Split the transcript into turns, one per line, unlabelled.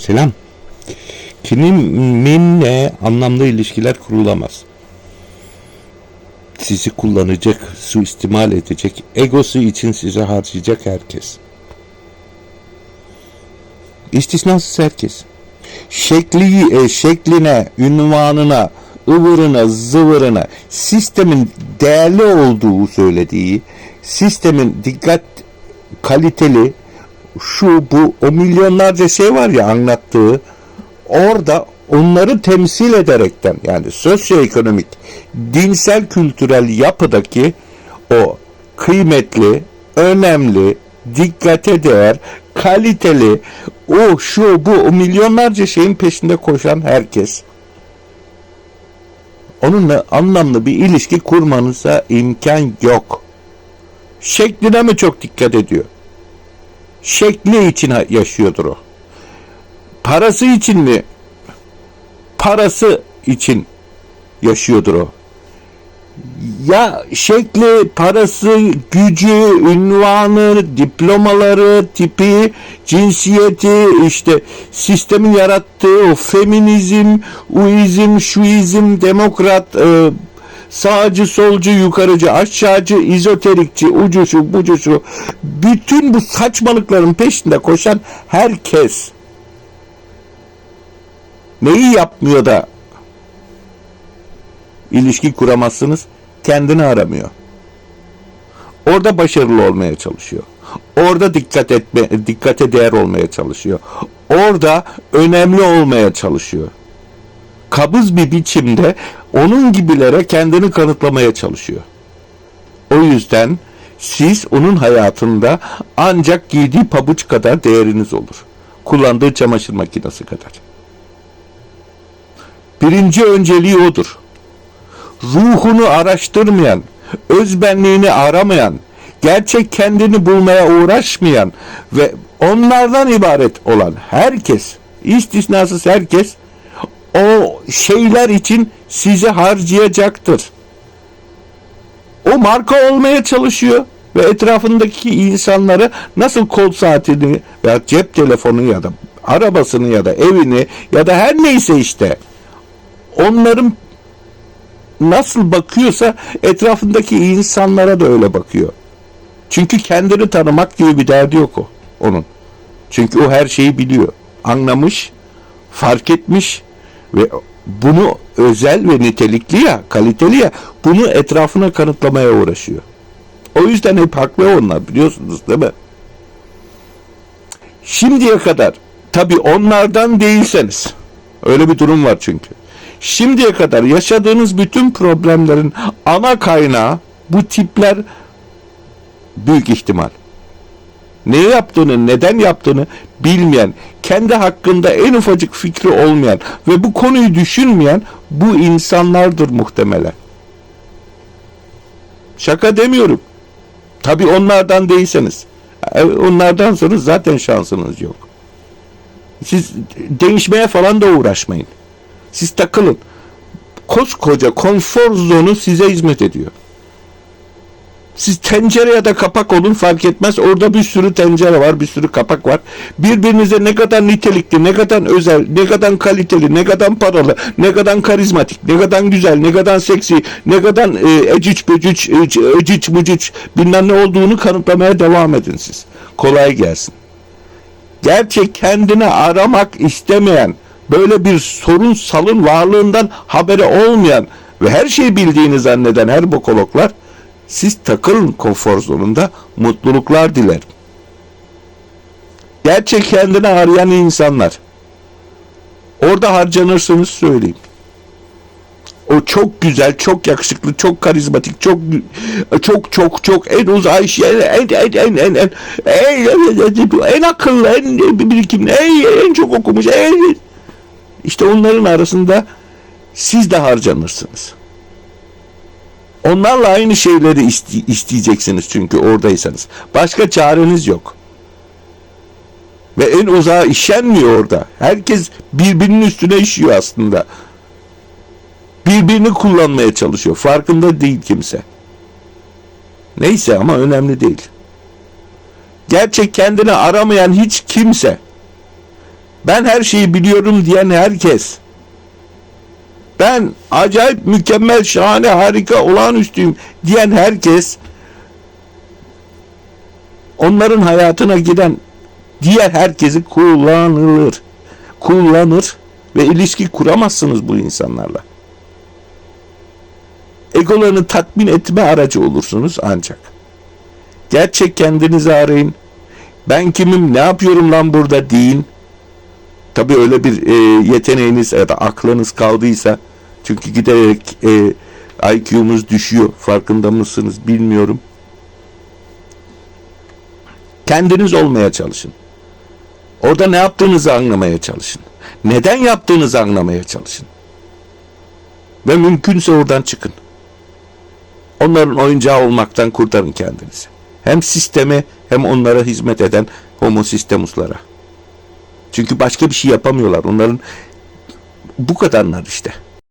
Selam. Kiminle anlamlı ilişkiler kurulamaz. Sizi kullanacak, suistimal edecek, egosu için sizi harcayacak herkes. İstisnasız herkes. Şekli, e, şekline, ünvanına, ıvırına, zıvırına, sistemin değerli olduğu söylediği, sistemin dikkat kaliteli, şu bu o milyonlarca şey var ya anlattığı orada onları temsil ederekten yani sosyoekonomik dinsel kültürel yapıdaki o kıymetli önemli dikkate değer kaliteli o şu bu o milyonlarca şeyin peşinde koşan herkes onunla anlamlı bir ilişki kurmanıza imkan yok. Şekline mi çok dikkat ediyor? Şekli için yaşıyordur o. Parası için mi? Parası için yaşıyordur o. Ya şekli, parası, gücü, ünvanı, diplomaları, tipi, cinsiyeti, işte sistemin yarattığı o feminizm, uizm, şuizm, demokrat, e, sağcı, solcu, yukarıcı, aşağıcı, izoterikçi, ucusu, bucusu, bütün bu saçmalıkların peşinde koşan herkes neyi yapmıyor da ilişki kuramazsınız? Kendini aramıyor. Orada başarılı olmaya çalışıyor. Orada dikkat etme, dikkate değer olmaya çalışıyor. Orada önemli olmaya çalışıyor. Kabız bir biçimde onun gibilere kendini kanıtlamaya çalışıyor. O yüzden siz onun hayatında ancak giydiği pabuç kadar değeriniz olur. Kullandığı çamaşır makinesi kadar. Birinci önceliği odur. Ruhunu araştırmayan, özbenliğini aramayan, gerçek kendini bulmaya uğraşmayan ve onlardan ibaret olan herkes, istisnasız herkes o şeyler için sizi harcayacaktır. O marka olmaya çalışıyor ve etrafındaki insanları nasıl kol saatini ya cep telefonu ya da arabasını ya da evini ya da her neyse işte onların nasıl bakıyorsa etrafındaki insanlara da öyle bakıyor. Çünkü kendini tanımak gibi bir derdi yok o onun. Çünkü o her şeyi biliyor. Anlamış, fark etmiş ve bunu özel ve nitelikli ya, kaliteli ya bunu etrafına kanıtlamaya uğraşıyor. O yüzden hep haklı onlar biliyorsunuz değil mi? Şimdiye kadar tabi onlardan değilseniz öyle bir durum var çünkü. Şimdiye kadar yaşadığınız bütün problemlerin ana kaynağı bu tipler büyük ihtimal. Ne yaptığını, neden yaptığını bilmeyen, kendi hakkında en ufacık fikri olmayan ve bu konuyu düşünmeyen bu insanlardır muhtemelen. Şaka demiyorum. Tabi onlardan değilseniz. E, onlardan sonra zaten şansınız yok. Siz değişmeye falan da uğraşmayın. Siz takılın. Koskoca konfor zonu size hizmet ediyor. Siz tencere ya da kapak olun fark etmez. Orada bir sürü tencere var, bir sürü kapak var. Birbirinize ne kadar nitelikli, ne kadar özel, ne kadar kaliteli, ne kadar paralı, ne kadar karizmatik, ne kadar güzel, ne kadar seksi, ne kadar e, eciç böcüç, e, eciç bucuç bilmem ne olduğunu kanıtlamaya devam edin siz. Kolay gelsin. Gerçek kendini aramak istemeyen, böyle bir sorun salın varlığından haberi olmayan ve her şeyi bildiğini zanneden her bokologlar siz takılın konfor zonunda mutluluklar dilerim. Gerçek kendini arayan insanlar. Orada harcanırsınız söyleyeyim. O çok güzel, çok yakışıklı, çok karizmatik, çok çok çok çok en uzay şey, en en en en en en en, akıllı, en birikimli, en, en çok okumuş, en işte onların arasında siz de harcanırsınız. Onlarla aynı şeyleri iste- isteyeceksiniz çünkü oradaysanız. Başka çareniz yok. Ve en uzağa işenmiyor orada. Herkes birbirinin üstüne işiyor aslında. Birbirini kullanmaya çalışıyor. Farkında değil kimse. Neyse ama önemli değil. Gerçek kendini aramayan hiç kimse Ben her şeyi biliyorum diyen herkes. Ben acayip mükemmel, şahane, harika, olağanüstüyüm diyen herkes onların hayatına giren diğer herkesi kullanılır. Kullanır ve ilişki kuramazsınız bu insanlarla. Egolarını tatmin etme aracı olursunuz ancak. Gerçek kendinizi arayın. Ben kimim, ne yapıyorum lan burada deyin. Tabii öyle bir e, yeteneğiniz ya da aklınız kaldıysa çünkü giderek e, IQ'muz düşüyor. Farkında mısınız bilmiyorum. Kendiniz olmaya çalışın. Orada ne yaptığınızı anlamaya çalışın. Neden yaptığınızı anlamaya çalışın. Ve mümkünse oradan çıkın. Onların oyuncağı olmaktan kurtarın kendinizi. Hem sisteme hem onlara hizmet eden homo sistemuslara. Çünkü başka bir şey yapamıyorlar. Onların bu kadarlar işte.